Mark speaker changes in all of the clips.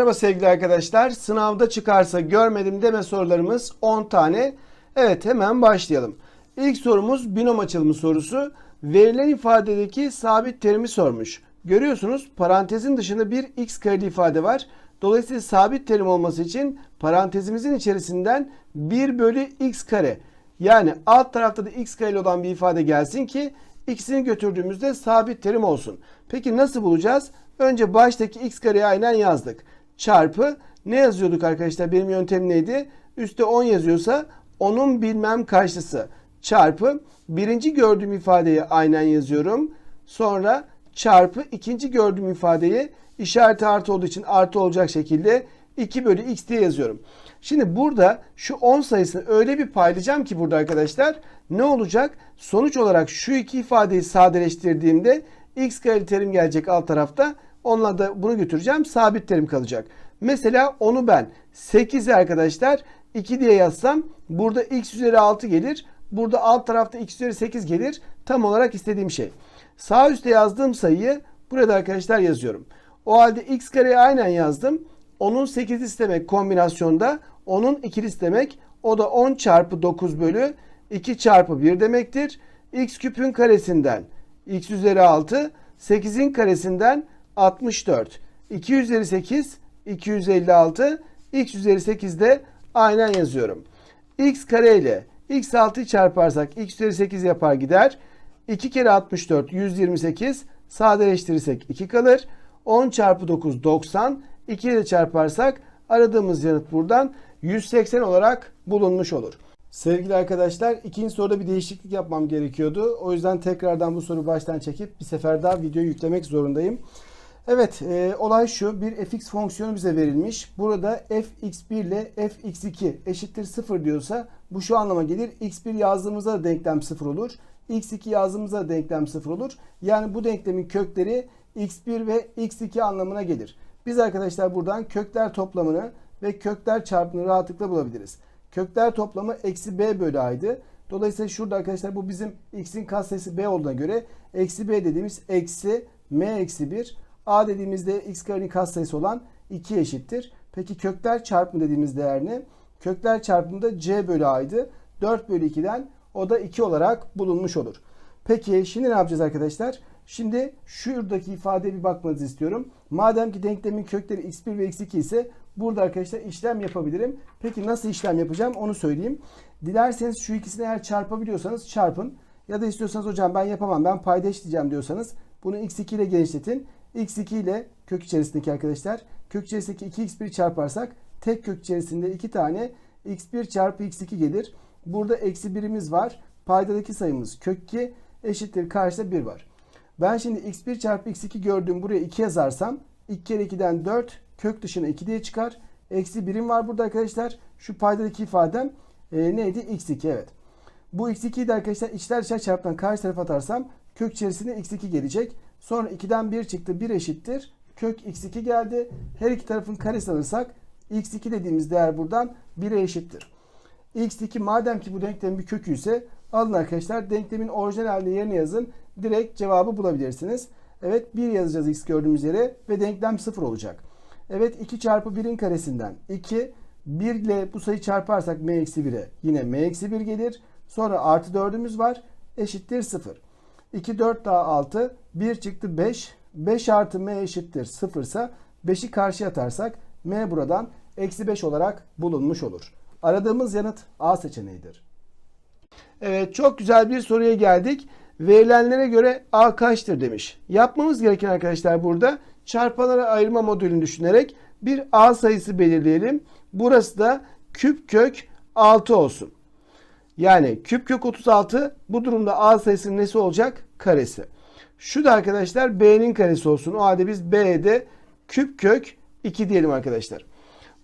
Speaker 1: Merhaba sevgili arkadaşlar. Sınavda çıkarsa görmedim deme sorularımız 10 tane. Evet hemen başlayalım. İlk sorumuz binom açılımı sorusu. Verilen ifadedeki sabit terimi sormuş. Görüyorsunuz parantezin dışında bir x kareli ifade var. Dolayısıyla sabit terim olması için parantezimizin içerisinden 1 bölü x kare. Yani alt tarafta da x kareli olan bir ifade gelsin ki ikisini götürdüğümüzde sabit terim olsun. Peki nasıl bulacağız? Önce baştaki x kareyi aynen yazdık. Çarpı ne yazıyorduk arkadaşlar? Benim yöntem neydi? Üste 10 yazıyorsa onun bilmem karşısı. Çarpı birinci gördüğüm ifadeyi aynen yazıyorum. Sonra çarpı ikinci gördüğüm ifadeyi işareti artı olduğu için artı olacak şekilde 2 bölü x diye yazıyorum. Şimdi burada şu 10 sayısını öyle bir paylayacağım ki burada arkadaşlar ne olacak? Sonuç olarak şu iki ifadeyi sadeleştirdiğimde x kareli terim gelecek alt tarafta. Onunla da bunu götüreceğim. Sabit terim kalacak. Mesela onu ben 8 arkadaşlar 2 diye yazsam burada x üzeri 6 gelir. Burada alt tarafta x üzeri 8 gelir. Tam olarak istediğim şey. Sağ üstte yazdığım sayıyı burada arkadaşlar yazıyorum. O halde x kareyi aynen yazdım. Onun 8'lisi demek kombinasyonda. Onun ikilisi demek. O da 10 çarpı 9 bölü 2 çarpı 1 demektir. x küpün karesinden x üzeri 6. 8'in karesinden 64. 2 üzeri 8 256. x üzeri 8 de aynen yazıyorum. x kare ile x 6'yı çarparsak x üzeri 8 yapar gider. 2 kere 64 128 sadeleştirirsek 2 kalır. 10 çarpı 9 90. 2 ile çarparsak aradığımız yanıt buradan 180 olarak bulunmuş olur. Sevgili arkadaşlar ikinci soruda bir değişiklik yapmam gerekiyordu. O yüzden tekrardan bu soru baştan çekip bir sefer daha video yüklemek zorundayım. Evet e, olay şu bir fx fonksiyonu bize verilmiş. Burada fx1 ile fx2 eşittir 0 diyorsa bu şu anlama gelir. x1 yazdığımızda da denklem 0 olur. x2 yazdığımızda da denklem 0 olur. Yani bu denklemin kökleri x1 ve x2 anlamına gelir. Biz arkadaşlar buradan kökler toplamını ve kökler çarpımını rahatlıkla bulabiliriz. Kökler toplamı eksi b bölü a'ydı. Dolayısıyla şurada arkadaşlar bu bizim x'in katsayısı b olduğuna göre eksi b dediğimiz eksi m eksi 1 a dediğimizde x karenin katsayısı olan 2 eşittir. Peki kökler çarpımı dediğimiz değer ne? Kökler çarpımında c bölü a'ydı. 4 bölü 2'den o da 2 olarak bulunmuş olur. Peki şimdi ne yapacağız arkadaşlar? Şimdi şuradaki ifadeye bir bakmanızı istiyorum. Madem ki denklemin kökleri x1 ve x2 ise burada arkadaşlar işlem yapabilirim. Peki nasıl işlem yapacağım onu söyleyeyim. Dilerseniz şu ikisini eğer çarpabiliyorsanız çarpın. Ya da istiyorsanız hocam ben yapamam ben payda işleyeceğim diyorsanız bunu x2 ile genişletin. X2 ile kök içerisindeki arkadaşlar kök içerisindeki 2x1 çarparsak tek kök içerisinde 2 tane x1 çarpı x2 gelir. Burada eksi birimiz var. Paydadaki sayımız kök 2 eşittir karşıda 1 var. Ben şimdi x1 çarpı x2 gördüğüm buraya 2 yazarsam 2 kere 2'den 4 kök dışına 2 diye çıkar. Eksi birim var burada arkadaşlar. Şu paydadaki ifadem e, neydi? x2 evet. Bu x2'yi de arkadaşlar içler dışarı çarptan karşı tarafa atarsam kök içerisinde x2 gelecek. Sonra 2'den 1 çıktı 1 eşittir. Kök x2 geldi. Her iki tarafın karesi alırsak x2 dediğimiz değer buradan 1'e eşittir. x2 madem ki bu denklemin bir kökü ise alın arkadaşlar denklemin orijinal halini yerine yazın. Direkt cevabı bulabilirsiniz. Evet 1 yazacağız x gördüğümüz yere ve denklem 0 olacak. Evet 2 çarpı 1'in karesinden 2 1 ile bu sayı çarparsak m eksi 1'e yine m eksi 1 gelir. Sonra artı 4'ümüz var eşittir 0. 2 4 daha 6 1 çıktı 5 5 artı m eşittir 0 ise 5'i karşıya atarsak m buradan eksi 5 olarak bulunmuş olur. Aradığımız yanıt A seçeneğidir. Evet çok güzel bir soruya geldik. Verilenlere göre A kaçtır demiş. Yapmamız gereken arkadaşlar burada çarpanlara ayırma modülünü düşünerek bir A sayısı belirleyelim. Burası da küp kök 6 olsun. Yani küp kök 36 bu durumda A sayısının nesi olacak? Karesi. Şu da arkadaşlar B'nin karesi olsun. O halde biz B'de küp kök 2 diyelim arkadaşlar.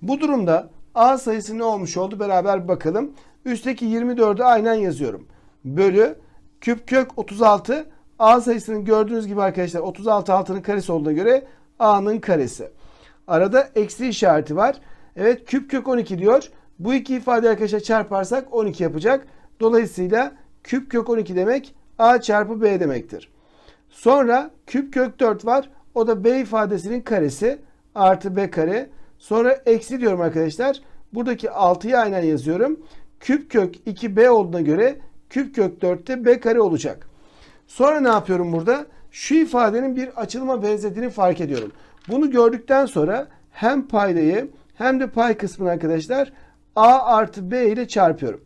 Speaker 1: Bu durumda A sayısı ne olmuş oldu? Beraber bakalım. Üstteki 24'ü aynen yazıyorum. Bölü küp kök 36 A sayısının gördüğünüz gibi arkadaşlar 36 altının karesi olduğuna göre A'nın karesi. Arada eksi işareti var. Evet küp kök 12 diyor. Bu iki ifade arkadaşlar çarparsak 12 yapacak. Dolayısıyla küp kök 12 demek A çarpı B demektir. Sonra küp kök 4 var. O da B ifadesinin karesi. artı b kare. Sonra eksi diyorum arkadaşlar. Buradaki 6'yı aynen yazıyorum. Küp kök 2b olduğuna göre küp kök 4'te b kare olacak. Sonra ne yapıyorum burada? Şu ifadenin bir açılıma benzediğini fark ediyorum. Bunu gördükten sonra hem paydayı hem de pay kısmını arkadaşlar a artı b ile çarpıyorum.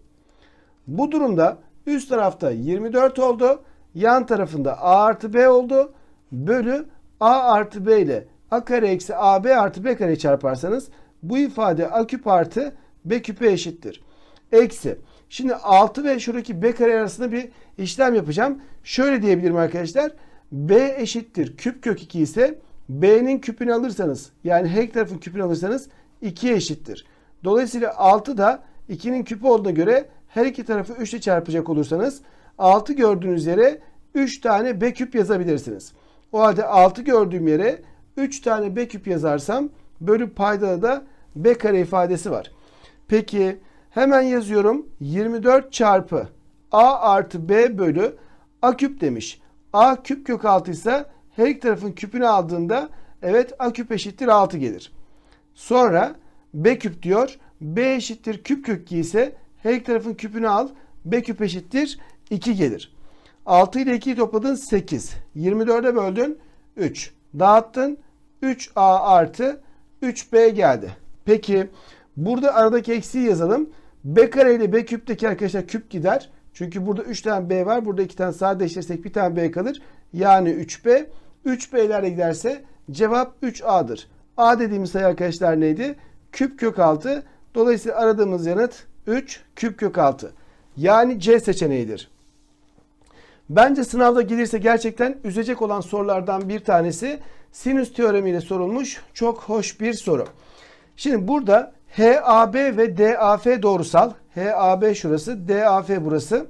Speaker 1: Bu durumda üst tarafta 24 oldu. Yan tarafında a artı b oldu. Bölü a artı b ile a kare eksi ab artı b kare çarparsanız bu ifade a küp artı b küpe eşittir. Eksi. Şimdi 6 ve şuradaki b kare arasında bir işlem yapacağım. Şöyle diyebilirim arkadaşlar. b eşittir küp kök 2 ise b'nin küpünü alırsanız yani her tarafın küpünü alırsanız 2'ye eşittir. Dolayısıyla 6 da 2'nin küpü olduğuna göre her iki tarafı 3 ile çarpacak olursanız 6 gördüğünüz yere 3 tane b küp yazabilirsiniz. O halde 6 gördüğüm yere 3 tane b küp yazarsam bölü paydada da b kare ifadesi var. Peki hemen yazıyorum 24 çarpı a artı b bölü a küp demiş. a küp kök 6 ise her iki tarafın küpünü aldığında evet a küp eşittir 6 gelir. Sonra b küp diyor. b eşittir küp kök 2 ise her iki tarafın küpünü al. b küp eşittir 2 gelir. 6 ile 2'yi topladın 8. 24'e böldün 3. Dağıttın 3a artı 3b geldi. Peki burada aradaki eksiği yazalım. b kare ile b küpteki arkadaşlar küp gider. Çünkü burada 3 tane b var. Burada 2 tane sadeleştirirsek bir tane b kalır. Yani 3b. 3b'lerle giderse cevap 3a'dır. a dediğimiz sayı arkadaşlar neydi? Küp kök 6. Dolayısıyla aradığımız yanıt 3 küp kök 6. Yani C seçeneğidir. Bence sınavda gelirse gerçekten üzecek olan sorulardan bir tanesi sinüs teoremiyle sorulmuş çok hoş bir soru. Şimdi burada HAB ve DAF doğrusal. HAB şurası, DAF burası.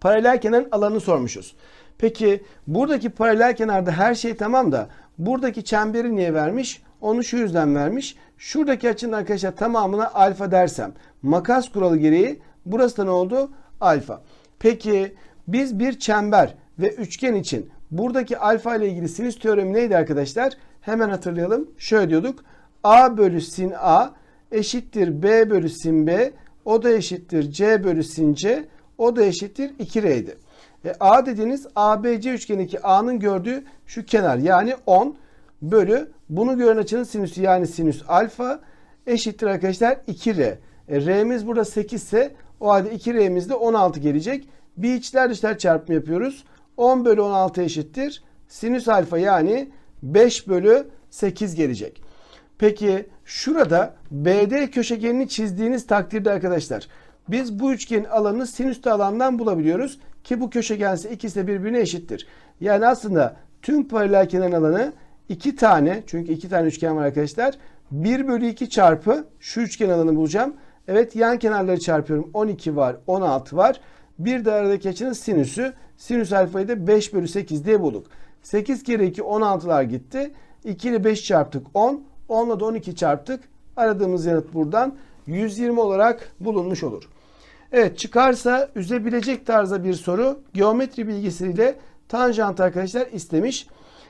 Speaker 1: Paralel kenar alanını sormuşuz. Peki buradaki paralel kenarda her şey tamam da buradaki çemberi niye vermiş? Onu şu yüzden vermiş. Şuradaki açının arkadaşlar tamamına alfa dersem makas kuralı gereği burası da ne oldu? Alfa. Peki biz bir çember ve üçgen için buradaki alfa ile ilgili sinüs teoremi neydi arkadaşlar? Hemen hatırlayalım. Şöyle diyorduk. A bölü sin A eşittir B bölü sin B. O da eşittir C bölü sin C. O da eşittir 2R'ydi. E, A dediğiniz ABC üçgenindeki A'nın gördüğü şu kenar yani 10 bölü bunu gören açının sinüsü yani sinüs alfa eşittir arkadaşlar 2R. E, R'miz burada 8 ise o halde 2R'miz de 16 gelecek. Bir içler dışlar çarpımı yapıyoruz. 10 bölü 16 eşittir. Sinüs alfa yani 5 bölü 8 gelecek. Peki şurada BD köşegenini çizdiğiniz takdirde arkadaşlar biz bu üçgenin alanını sinüslü alandan bulabiliyoruz. Ki bu köşegense ikisi de birbirine eşittir. Yani aslında tüm paralel kenar alanı iki tane çünkü iki tane üçgen var arkadaşlar. 1 bölü 2 çarpı şu üçgen alanı bulacağım. Evet yan kenarları çarpıyorum. 12 var 16 var. Bir de aradaki açının sinüsü. Sinüs alfayı da 5 bölü 8 diye bulduk. 8 kere 2 16'lar gitti. 2 ile 5 çarptık 10. 10 ile de 12 çarptık. Aradığımız yanıt buradan 120 olarak bulunmuş olur. Evet çıkarsa üzebilecek tarzda bir soru geometri bilgisiyle tanjant arkadaşlar istemiş.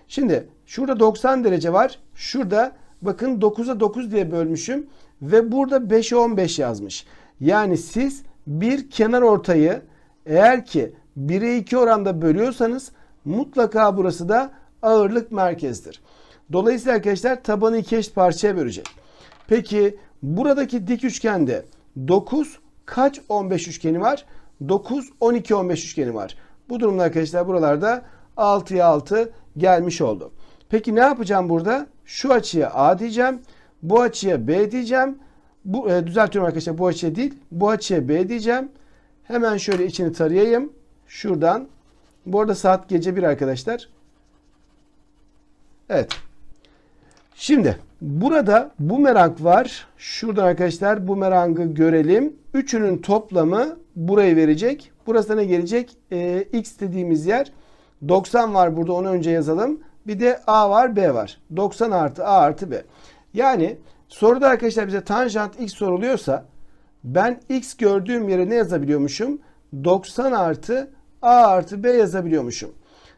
Speaker 1: Şimdi şurada 90 derece var. Şurada bakın 9'a 9 diye bölmüşüm. Ve burada 5'e 15 yazmış. Yani siz bir kenar ortayı eğer ki 1'e 2 oranda bölüyorsanız mutlaka burası da ağırlık merkezdir. Dolayısıyla arkadaşlar tabanı iki eşit parçaya bölecek. Peki buradaki dik üçgende 9 kaç 15 üçgeni var? 9, 12, 15 üçgeni var. Bu durumda arkadaşlar buralarda 6'ya 6 gelmiş oldu. Peki ne yapacağım burada? Şu açıya A diyeceğim. Bu açıya B diyeceğim. Bu, e, düzeltiyorum arkadaşlar bu açıya değil. Bu açıya B diyeceğim. Hemen şöyle içini tarayayım. Şuradan. Bu arada saat gece 1 arkadaşlar. Evet. Şimdi burada bumerang var. Şuradan arkadaşlar bumerangı görelim. Üçünün toplamı burayı verecek. Burası ne gelecek? Ee, X dediğimiz yer. 90 var burada onu önce yazalım. Bir de A var B var. 90 artı A artı B. Yani soruda arkadaşlar bize tanjant X soruluyorsa ben X gördüğüm yere ne yazabiliyormuşum? 90 artı A artı B yazabiliyormuşum.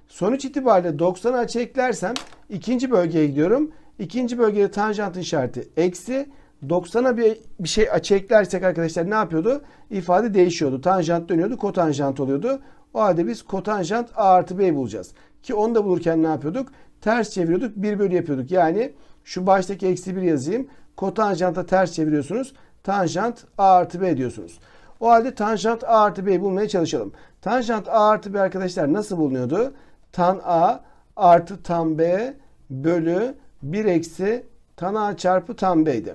Speaker 1: Sonuç itibariyle 90'ı açı eklersem ikinci bölgeye gidiyorum. İkinci bölgede tanjantın işareti eksi. 90'a bir, bir şey açı eklersek arkadaşlar ne yapıyordu? İfade değişiyordu. Tanjant dönüyordu, kotanjant oluyordu. O halde biz kotanjant a artı b bulacağız. Ki onu da bulurken ne yapıyorduk? Ters çeviriyorduk, 1 bölü yapıyorduk. Yani şu baştaki eksi 1 yazayım. Kotanjanta ters çeviriyorsunuz. Tanjant a artı b diyorsunuz. O halde tanjant a artı b'yi bulmaya çalışalım. Tanjant a artı b arkadaşlar nasıl bulunuyordu? Tan a artı tan b bölü 1 eksi tan a çarpı tan b'ydi.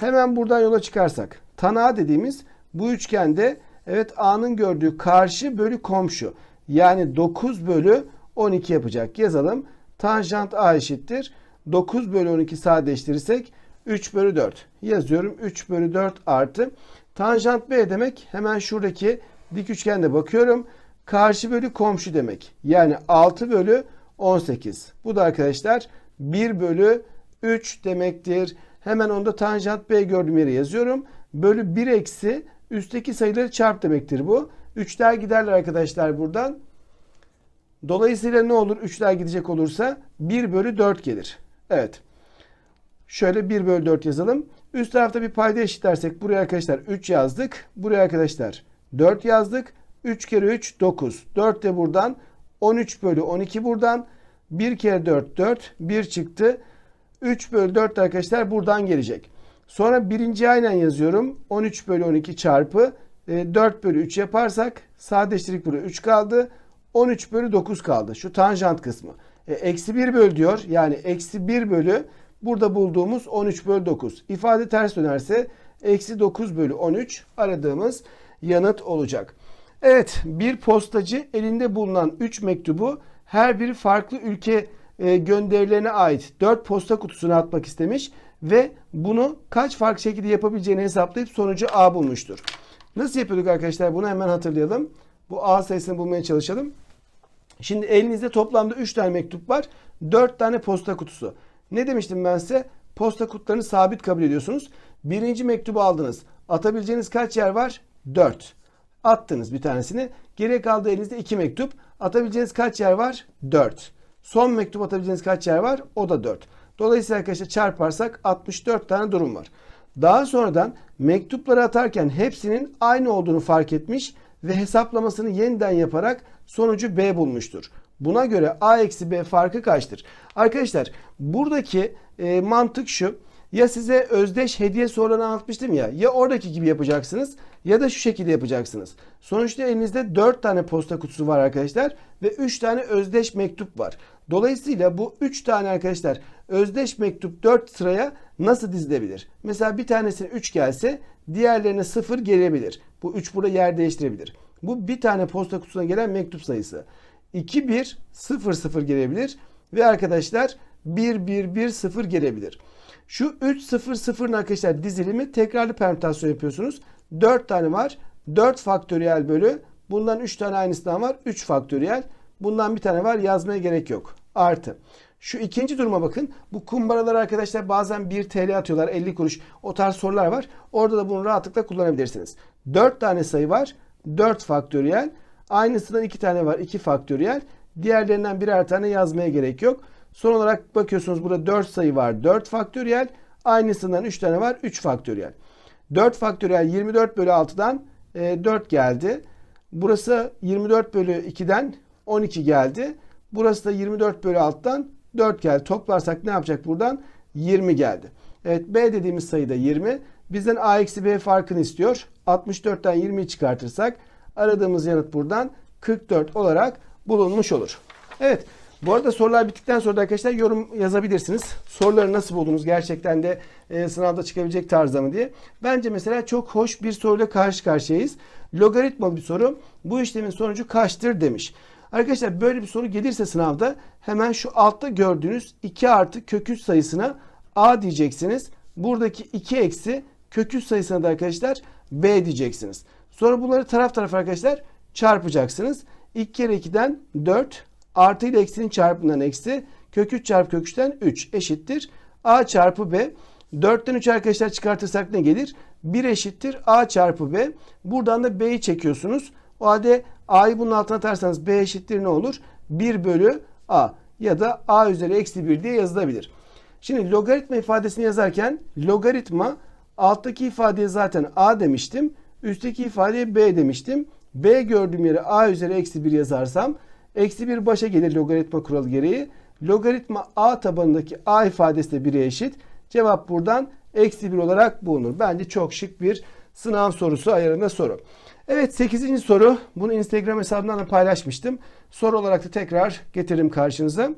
Speaker 1: Hemen buradan yola çıkarsak. Tan a dediğimiz bu üçgende evet a'nın gördüğü karşı bölü komşu. Yani 9 bölü 12 yapacak. Yazalım. Tanjant a eşittir. 9 bölü 12 sadeleştirirsek 3 bölü 4. Yazıyorum 3 bölü 4 artı. Tanjant b demek hemen şuradaki dik üçgende bakıyorum. Karşı bölü komşu demek. Yani 6 bölü 18. Bu da arkadaşlar 1 bölü 3 demektir. Hemen onda tanjant b gördüğüm yere yazıyorum. Bölü 1 eksi üstteki sayıları çarp demektir bu. 3'ler giderler arkadaşlar buradan. Dolayısıyla ne olur 3'ler gidecek olursa 1 bölü 4 gelir. Evet. Şöyle 1 bölü 4 yazalım. Üst tarafta bir payda eşitlersek buraya arkadaşlar 3 yazdık. Buraya arkadaşlar 4 yazdık. 3 kere 3 9. 4 de buradan 13 bölü 12 buradan. 1 kere 4 4. 1 çıktı. 3 bölü 4 arkadaşlar buradan gelecek. Sonra birinci aynen yazıyorum. 13 bölü 12 çarpı 4 bölü 3 yaparsak sadeleştirdik buraya 3 kaldı. 13 bölü 9 kaldı. Şu tanjant kısmı. E, eksi 1 bölü diyor. Yani eksi 1 bölü burada bulduğumuz 13 bölü 9. İfade ters dönerse eksi 9 bölü 13 aradığımız yanıt olacak. Evet bir postacı elinde bulunan 3 mektubu her biri farklı ülke e, gönderilerine ait 4 posta kutusuna atmak istemiş ve bunu kaç farklı şekilde yapabileceğini hesaplayıp sonucu A bulmuştur. Nasıl yapıyorduk arkadaşlar bunu hemen hatırlayalım. Bu A sayısını bulmaya çalışalım. Şimdi elinizde toplamda 3 tane mektup var. 4 tane posta kutusu. Ne demiştim ben size? Posta kutularını sabit kabul ediyorsunuz. Birinci mektubu aldınız. Atabileceğiniz kaç yer var? 4. Attınız bir tanesini. Geriye kaldı elinizde 2 mektup. Atabileceğiniz kaç yer var? 4. Son mektup atabileceğiniz kaç yer var? O da 4. Dolayısıyla arkadaşlar çarparsak 64 tane durum var. Daha sonradan mektupları atarken hepsinin aynı olduğunu fark etmiş ve hesaplamasını yeniden yaparak sonucu B bulmuştur. Buna göre A eksi B farkı kaçtır? Arkadaşlar buradaki e, mantık şu. Ya size özdeş hediye sorularını anlatmıştım ya. Ya oradaki gibi yapacaksınız ya da şu şekilde yapacaksınız. Sonuçta elinizde 4 tane posta kutusu var arkadaşlar ve 3 tane özdeş mektup var. Dolayısıyla bu 3 tane arkadaşlar özdeş mektup 4 sıraya nasıl dizilebilir? Mesela bir tanesine 3 gelse diğerlerine 0 gelebilir. Bu 3 burada yer değiştirebilir. Bu bir tane posta kutusuna gelen mektup sayısı. 2 1 0 0 gelebilir ve arkadaşlar 1 1 1 0 gelebilir. Şu 3 0 0'ın arkadaşlar dizilimi tekrarlı permütasyon yapıyorsunuz. 4 tane var. 4 faktöriyel bölü. Bundan 3 tane aynısından var. 3 faktöriyel. Bundan bir tane var. Yazmaya gerek yok. Artı. Şu ikinci duruma bakın. Bu kumbaralar arkadaşlar bazen 1 TL atıyorlar 50 kuruş. O tarz sorular var. Orada da bunu rahatlıkla kullanabilirsiniz. 4 tane sayı var. 4 faktöriyel. Aynısından 2 tane var. 2 faktöriyel. Diğerlerinden birer tane yazmaya gerek yok. Son olarak bakıyorsunuz burada 4 sayı var. 4 faktöriyel. Aynısından 3 tane var. 3 faktöriyel. 4 faktöriyel 24 bölü 6'dan e, 4 geldi. Burası 24 bölü 2'den 12 geldi. Burası da 24 bölü 6'dan 4 geldi. Toplarsak ne yapacak buradan? 20 geldi. Evet B dediğimiz sayıda 20. Bizden A eksi B farkını istiyor. 64'ten 20'yi çıkartırsak aradığımız yanıt buradan 44 olarak bulunmuş olur. Evet. Bu arada sorular bittikten sonra da arkadaşlar yorum yazabilirsiniz. Soruları nasıl buldunuz? Gerçekten de e, sınavda çıkabilecek tarzda mı diye. Bence mesela çok hoş bir soruyla karşı karşıyayız. Logaritmalı bir soru. Bu işlemin sonucu kaçtır demiş. Arkadaşlar böyle bir soru gelirse sınavda hemen şu altta gördüğünüz 2 artı kök 3 sayısına a diyeceksiniz. Buradaki 2 eksi kök 3 sayısına da arkadaşlar b diyeceksiniz. Sonra bunları taraf taraf arkadaşlar çarpacaksınız. 2 kere 2'den 4 artı ile eksinin çarpımından eksi kök 3 çarpı kök 3'ten 3 eşittir. a çarpı b 4'ten 3 arkadaşlar çıkartırsak ne gelir? 1 eşittir a çarpı b. Buradan da b'yi çekiyorsunuz. O halde a'yı bunun altına atarsanız b eşittir ne olur? 1 bölü a ya da a üzeri eksi 1 diye yazılabilir. Şimdi logaritma ifadesini yazarken logaritma alttaki ifadeye zaten a demiştim. Üstteki ifadeye b demiştim. b gördüğüm yere a üzeri eksi 1 yazarsam eksi 1 başa gelir logaritma kuralı gereği. Logaritma a tabanındaki a ifadesi de 1'e eşit. Cevap buradan eksi 1 olarak bulunur. Bence çok şık bir sınav sorusu ayarında soru. Evet 8. soru. Bunu Instagram hesabından da paylaşmıştım. Soru olarak da tekrar getiririm karşınıza.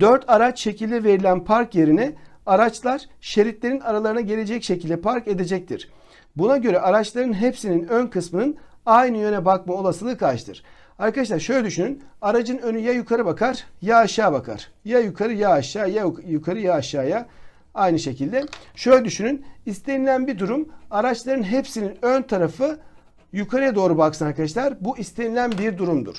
Speaker 1: 4 araç şekilde verilen park yerine araçlar şeritlerin aralarına gelecek şekilde park edecektir. Buna göre araçların hepsinin ön kısmının aynı yöne bakma olasılığı kaçtır? Arkadaşlar şöyle düşünün. Aracın önü ya yukarı bakar ya aşağı bakar. Ya yukarı ya aşağı ya yukarı ya aşağıya. Aynı şekilde. Şöyle düşünün. İstenilen bir durum araçların hepsinin ön tarafı yukarıya doğru baksın arkadaşlar. Bu istenilen bir durumdur.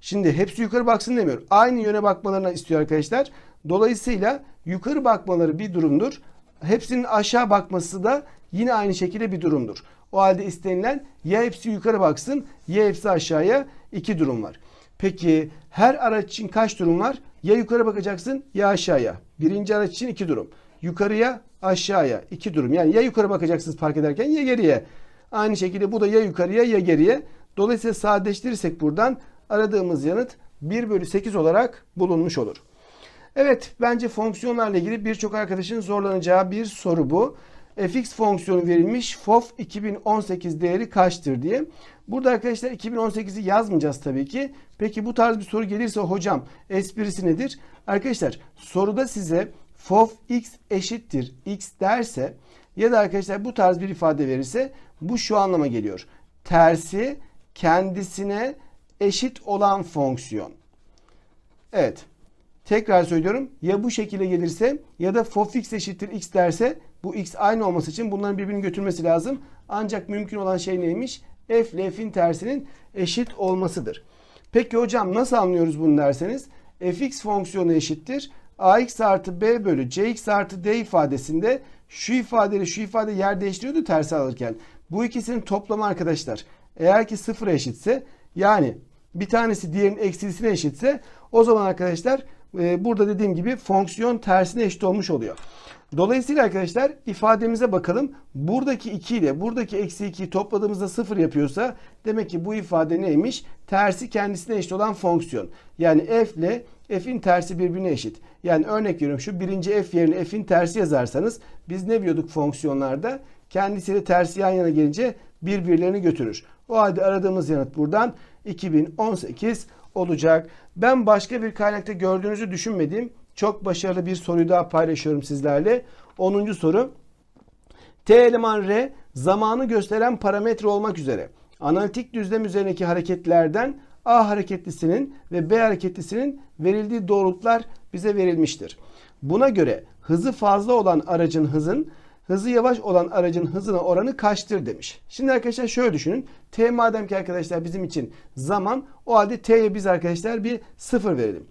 Speaker 1: Şimdi hepsi yukarı baksın demiyor. Aynı yöne bakmalarını istiyor arkadaşlar. Dolayısıyla yukarı bakmaları bir durumdur. Hepsinin aşağı bakması da yine aynı şekilde bir durumdur. O halde istenilen ya hepsi yukarı baksın ya hepsi aşağıya iki durum var. Peki her araç için kaç durum var? Ya yukarı bakacaksın ya aşağıya. Birinci araç için iki durum. Yukarıya aşağıya iki durum. Yani ya yukarı bakacaksınız park ederken ya geriye. Aynı şekilde bu da ya yukarıya ya geriye. Dolayısıyla sadeleştirirsek buradan aradığımız yanıt 1 bölü 8 olarak bulunmuş olur. Evet bence fonksiyonlarla ilgili birçok arkadaşın zorlanacağı bir soru bu. fx fonksiyonu verilmiş fof 2018 değeri kaçtır diye. Burada arkadaşlar 2018'i yazmayacağız tabii ki. Peki bu tarz bir soru gelirse hocam esprisi nedir? Arkadaşlar soruda size fof x eşittir x derse ya da arkadaşlar bu tarz bir ifade verirse bu şu anlama geliyor. Tersi kendisine eşit olan fonksiyon. Evet. Tekrar söylüyorum. Ya bu şekilde gelirse ya da fof x eşittir x derse bu x aynı olması için bunların birbirini götürmesi lazım. Ancak mümkün olan şey neymiş? F ile f'in tersinin eşit olmasıdır. Peki hocam nasıl anlıyoruz bunu derseniz fx fonksiyonu eşittir. Ax artı b bölü cx artı d ifadesinde şu ifadeyle şu ifade yer değiştiriyordu tersi alırken. Bu ikisinin toplamı arkadaşlar eğer ki sıfıra eşitse yani bir tanesi diğerinin eksilisine eşitse o zaman arkadaşlar e, burada dediğim gibi fonksiyon tersine eşit olmuş oluyor. Dolayısıyla arkadaşlar ifademize bakalım. Buradaki 2 ile buradaki eksi 2'yi topladığımızda 0 yapıyorsa demek ki bu ifade neymiş? Tersi kendisine eşit olan fonksiyon. Yani f ile f'in tersi birbirine eşit. Yani örnek veriyorum şu birinci f yerine f'in tersi yazarsanız biz ne diyorduk fonksiyonlarda? Kendisiyle tersi yan yana gelince birbirlerini götürür. O halde aradığımız yanıt buradan 2018 olacak. Ben başka bir kaynakta gördüğünüzü düşünmediğim çok başarılı bir soruyu daha paylaşıyorum sizlerle. 10. soru. T eleman R zamanı gösteren parametre olmak üzere analitik düzlem üzerindeki hareketlerden A hareketlisinin ve B hareketlisinin verildiği doğrultular bize verilmiştir. Buna göre hızı fazla olan aracın hızın hızı yavaş olan aracın hızına oranı kaçtır demiş. Şimdi arkadaşlar şöyle düşünün. T madem ki arkadaşlar bizim için zaman o halde T'ye biz arkadaşlar bir sıfır verelim.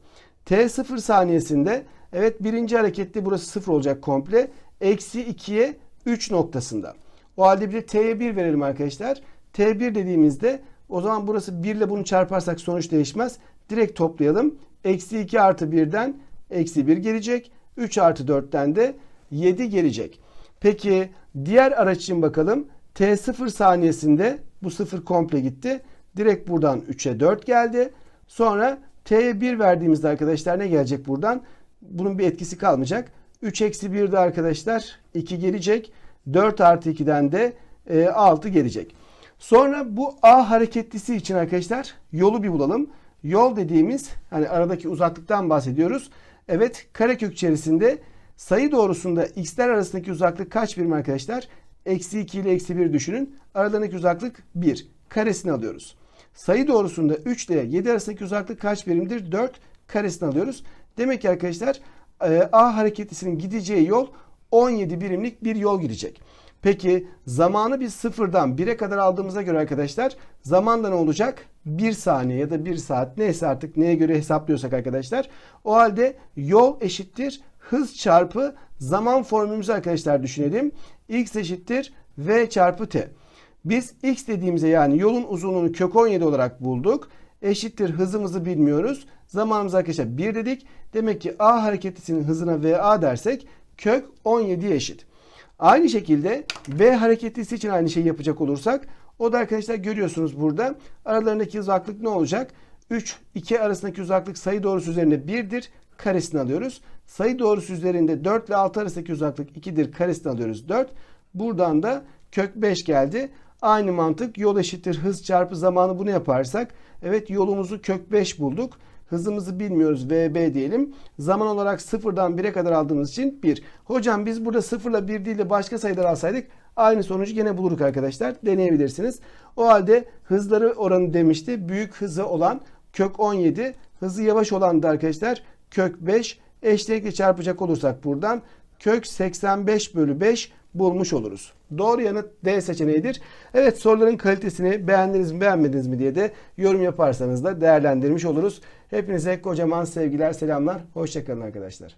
Speaker 1: T sıfır saniyesinde evet birinci harekette burası sıfır olacak komple. Eksi 2'ye 3 noktasında. O halde bir de T'ye 1 verelim arkadaşlar. T1 dediğimizde o zaman burası 1 ile bunu çarparsak sonuç değişmez. Direkt toplayalım. Eksi 2 artı 1'den eksi 1 gelecek. 3 artı 4'ten de 7 gelecek. Peki diğer araç için bakalım. T0 saniyesinde bu 0 komple gitti. Direkt buradan 3'e 4 geldi. Sonra T'ye 1 verdiğimizde arkadaşlar ne gelecek buradan? Bunun bir etkisi kalmayacak. 3 eksi 1 de arkadaşlar 2 gelecek. 4 artı 2'den de 6 gelecek. Sonra bu A hareketlisi için arkadaşlar yolu bir bulalım. Yol dediğimiz hani aradaki uzaklıktan bahsediyoruz. Evet karekök içerisinde sayı doğrusunda x'ler arasındaki uzaklık kaç birim arkadaşlar? Eksi 2 ile eksi 1 düşünün. Aralarındaki uzaklık 1. Karesini alıyoruz. Sayı doğrusunda 3 ile 7 arasındaki uzaklık kaç birimdir? 4. Karesini alıyoruz. Demek ki arkadaşlar A hareketlisinin gideceği yol 17 birimlik bir yol gidecek. Peki zamanı biz sıfırdan 1'e kadar aldığımıza göre arkadaşlar zamanda ne olacak? 1 saniye ya da 1 saat neyse artık neye göre hesaplıyorsak arkadaşlar. O halde yol eşittir hız çarpı zaman formülümüzü arkadaşlar düşünelim. x eşittir v çarpı t. Biz x dediğimize yani yolun uzunluğunu kök 17 olarak bulduk. eşittir hızımızı bilmiyoruz. Zamanımız arkadaşlar 1 dedik. Demek ki A hareketlisinin hızına VA dersek kök 17 eşit. Aynı şekilde B hareketlisi için aynı şeyi yapacak olursak o da arkadaşlar görüyorsunuz burada aralarındaki uzaklık ne olacak? 3, 2 arasındaki uzaklık sayı doğrusu üzerinde 1'dir. Karesini alıyoruz. Sayı doğrusu üzerinde 4 ile 6 arasındaki uzaklık 2'dir. Karesini alıyoruz 4. Buradan da kök 5 geldi. Aynı mantık yol eşittir hız çarpı zamanı bunu yaparsak evet yolumuzu kök 5 bulduk. Hızımızı bilmiyoruz VB diyelim. Zaman olarak sıfırdan 1'e kadar aldığımız için 1. Hocam biz burada 0 ile 1 değil de başka sayılar alsaydık aynı sonucu gene bulurduk arkadaşlar. Deneyebilirsiniz. O halde hızları oranı demişti. Büyük hızı olan kök 17. Hızı yavaş olan da arkadaşlar kök 5. Eşlenikle çarpacak olursak buradan kök 85 bölü 5 bulmuş oluruz. Doğru yanıt D seçeneğidir. Evet soruların kalitesini beğendiniz mi beğenmediniz mi diye de yorum yaparsanız da değerlendirmiş oluruz. Hepinize kocaman sevgiler selamlar. Hoşçakalın arkadaşlar.